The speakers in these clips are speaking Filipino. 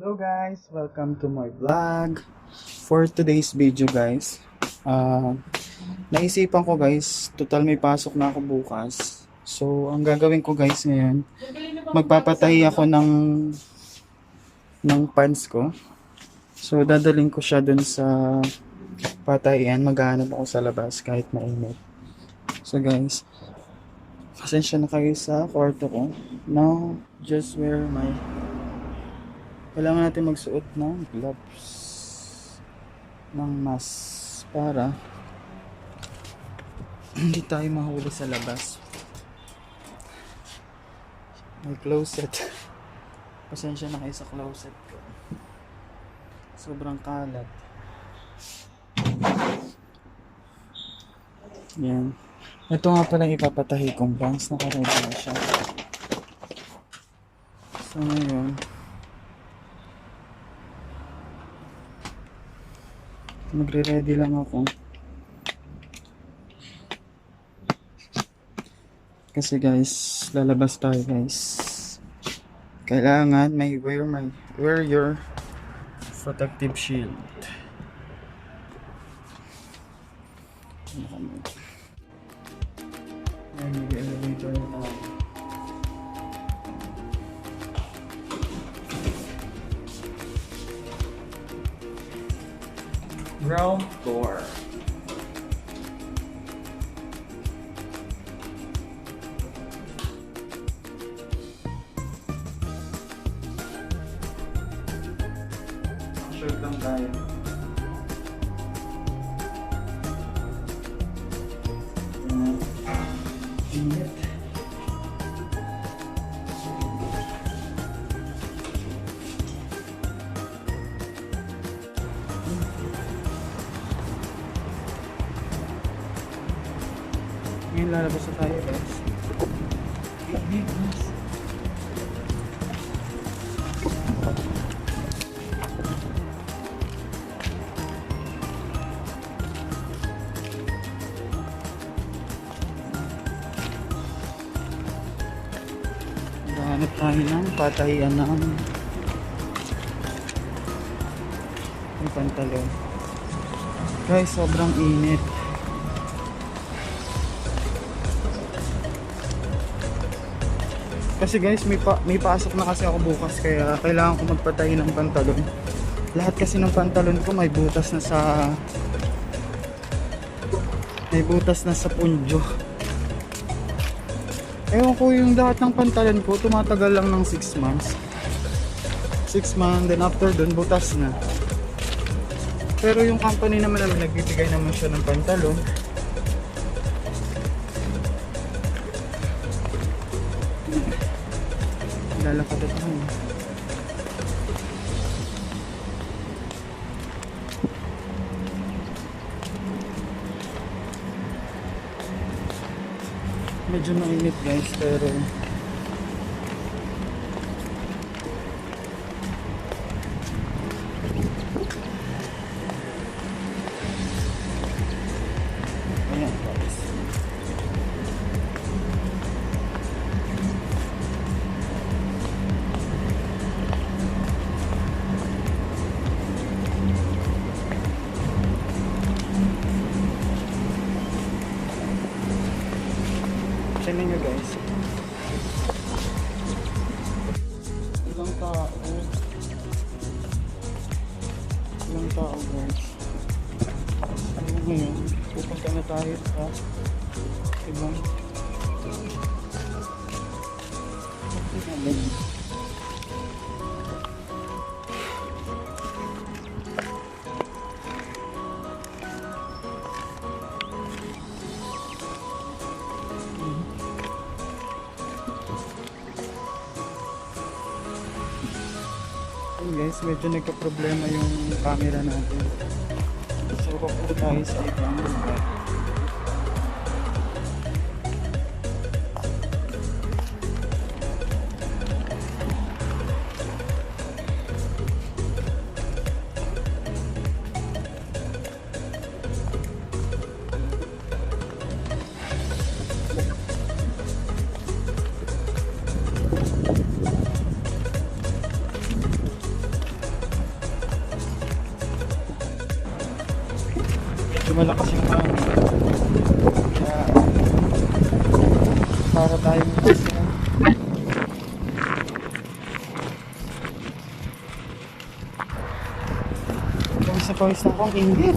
Hello guys, welcome to my vlog. For today's video guys, ah naisipan ko guys, total may pasok na ako bukas. So, ang gagawin ko guys ngayon, magpapatahi ako ng ng pants ko. So, dadalhin ko siya dun sa patahian. Maghahanap ako sa labas kahit mainit. So guys, pasensya na kayo sa kwarto ko. Now, just wear my kailangan natin magsuot ng gloves. Ng mask para hindi tayo mahuli sa labas. May closet. Pasensya na kayo sa closet ko. Sobrang kalat. Yan. Ito nga pala ipapatahi kong bangs nakaready na siya. So ngayon magre-ready lang ako. Kasi guys, lalabas tayo guys. Kailangan may wear my wear your protective shield. Shirt lang tayo. Hanap tayo ng patahian ng ng pantalon. Guys, sobrang init. Kasi guys, may, pa, may pasok na kasi ako bukas kaya kailangan ko magpatahi ng pantalon. Lahat kasi ng pantalon ko may butas na sa may butas na sa punjo. Ewan ko yung lahat ng pantalon ko tumatagal lang ng 6 months. 6 months, then after dun butas na. Pero yung company naman namin nagbibigay naman siya ng pantalon. Guys Ilang tao guys. Ano ngayon? Pupunta na tayo sa ibang Tingnan. Ayun guys, medyo nagka-problema yung camera natin. So, papunta tayo sa ibang lugar. Na akong init.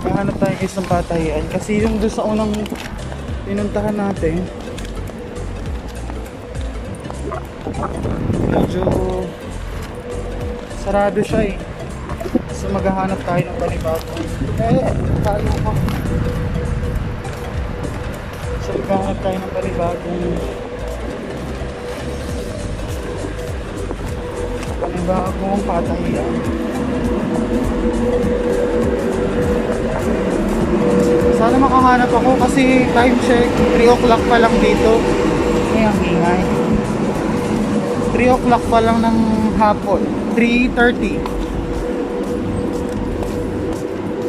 Maghahanap tayo guys ng patahian kasi yung doon sa unang pinuntahan natin medyo sarado siya eh. So maghahanap tayo ng panibagong eh, tayo ko. So maghahanap tayo ng panibagong panibagong patahian. Sana makahanap ako kasi time check 3 o'clock pa lang dito. Ay, ang ingay. 3 o'clock pa lang ng hapon. 3.30.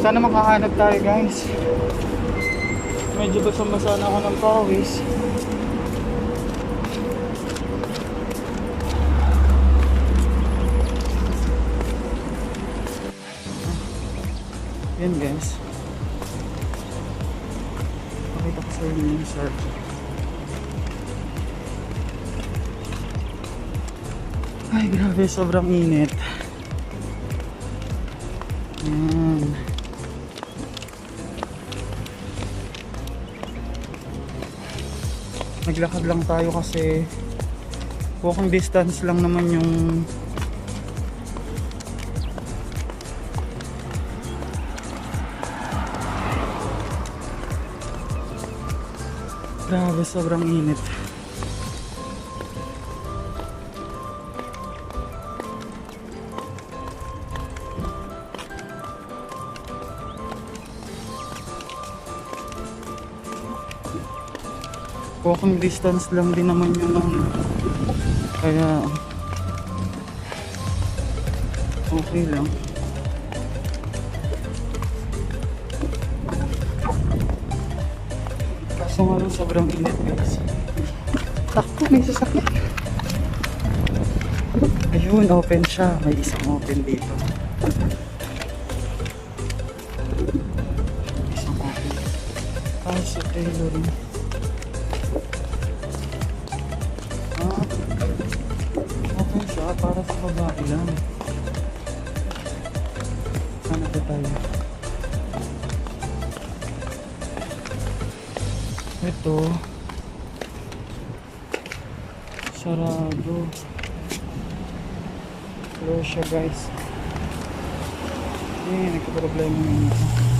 Sana makahanap tayo guys. Medyo basang-basa na ako ng pawis. Yan guys. Pakita ko sa inyo yung search. Ay, grabe. Sobrang init. Yan. Naglakad lang tayo kasi walking distance lang naman yung Grabe, sobrang init. Walking distance lang din naman yung ano. Kaya okay lang. Kaso nga sobrang init guys. Takbo, may sasakyan. Ayun, open siya. May isang open dito. Isang open. Ay, si tailoring. Ah, open siya para sa babae lang. Sana ba tayo? Ito. Sarado. Close siya guys. Eh, nagka-problema yun ito.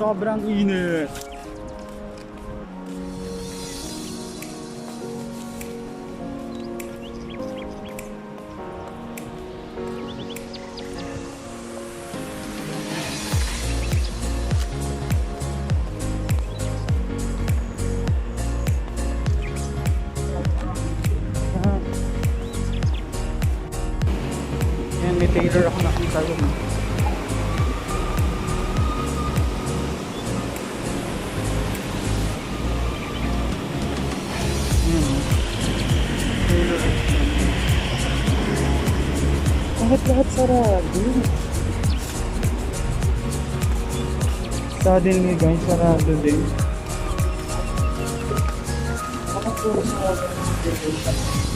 Sobrang init. May tailor ako nakita yun. Suddenly guys, sarado din. Bakit po sarado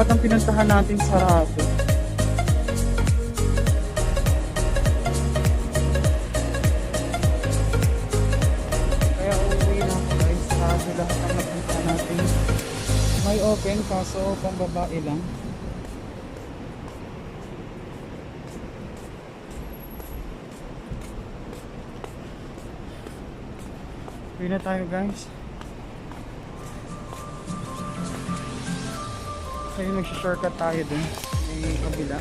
Lahat ng pinuntahan natin sarado. Kaya uuwi na ako guys. Sarado lahat ng napuntahan natin. May open kaso pang babae lang. Uwi na tayo guys. Kasi mag-shortcut tayo dun. May kabila.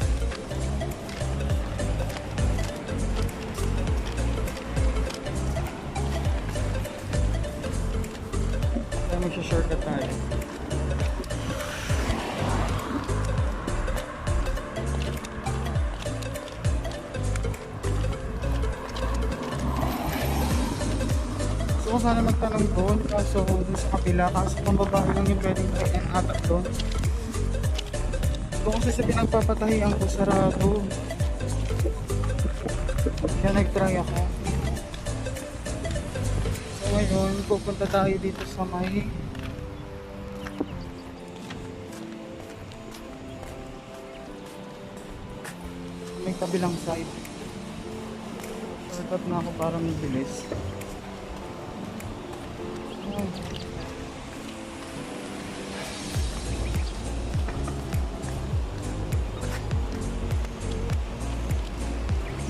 Kaya mag-shortcut tayo. Gusto ko sana magtanong doon, kaso doon sa kabila, kaso babae lang yung pwedeng kain ata doon. Doon kasi sa pinagpapatahian ko, sarado. Kaya nag-try ako. So ngayon, pupunta tayo dito sa may may kabilang side. Shortcut na ako para mabilis. Ay.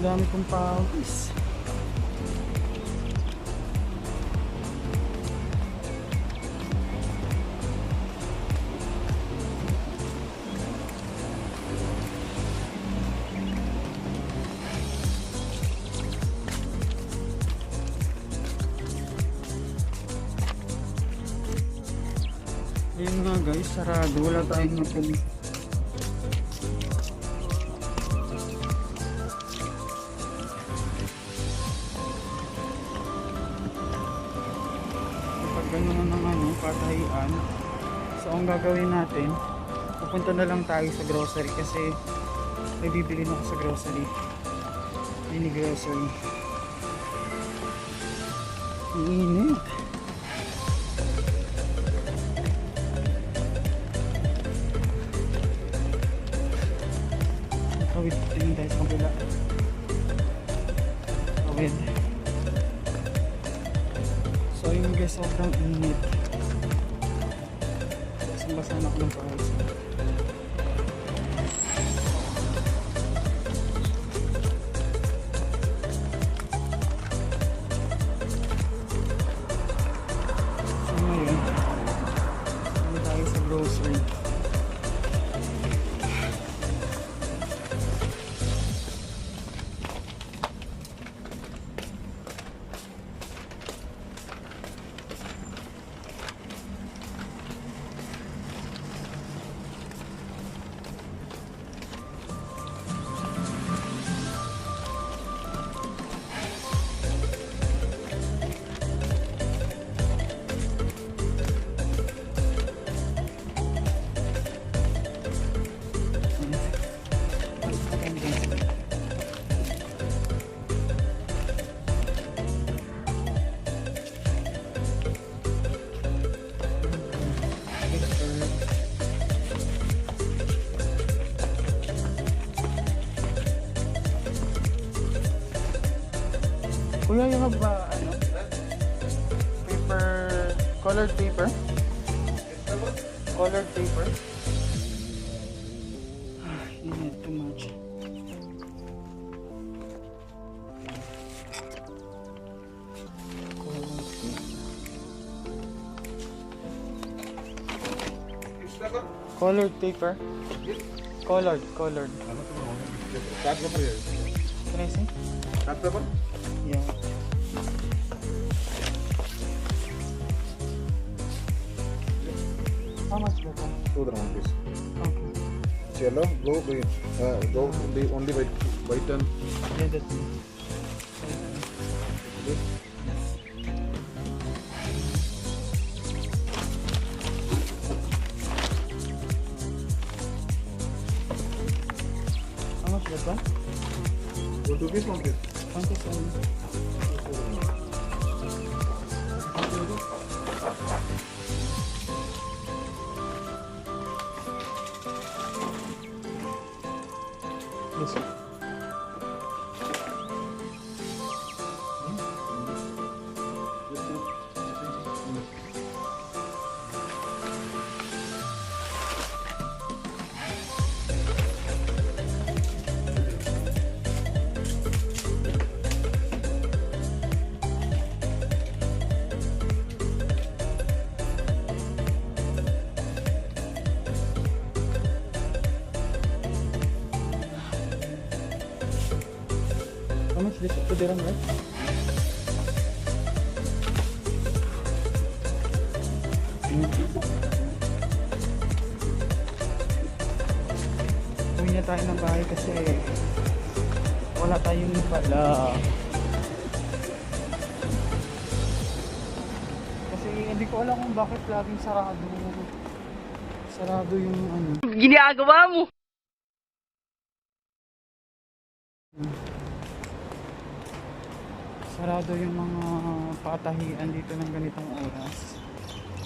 Dami kong pawis. Ayun nga guys, sarado. Wala tayong napili. Natin, pupunta na lang tayo sa grocery kasi may bibili na ako sa grocery. Mini grocery. Ang init. Kawit, tingin tayo sa kabila. Kawit. So yun guys, sobrang init. you have ano, paper, colored paper? Colored paper? Too much. Colored paper? Colored, colored. Can I see? two round piece. Okay. Yellow, blue. Uh, go only only white white and. Yeah, that's me. How much was that? Two rupees one piece. One. Dirham, right? Uwi na tayo ng bahay kasi wala tayong pala. Kasi hindi ko alam kung bakit laging sarado. Sarado yung ano. ginagawa mo? Sarado yung mga patahian dito ng ganitong oras.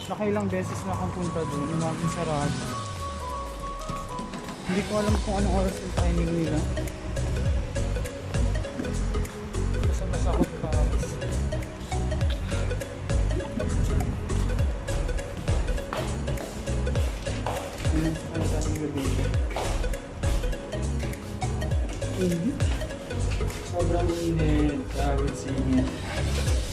Nakailang beses na akong punta doon, yung laging sarado. Hindi ko alam kung anong oras yung timing nila. Basta tayong gabi. Init. Sobrang init. Grabe singit. Ah,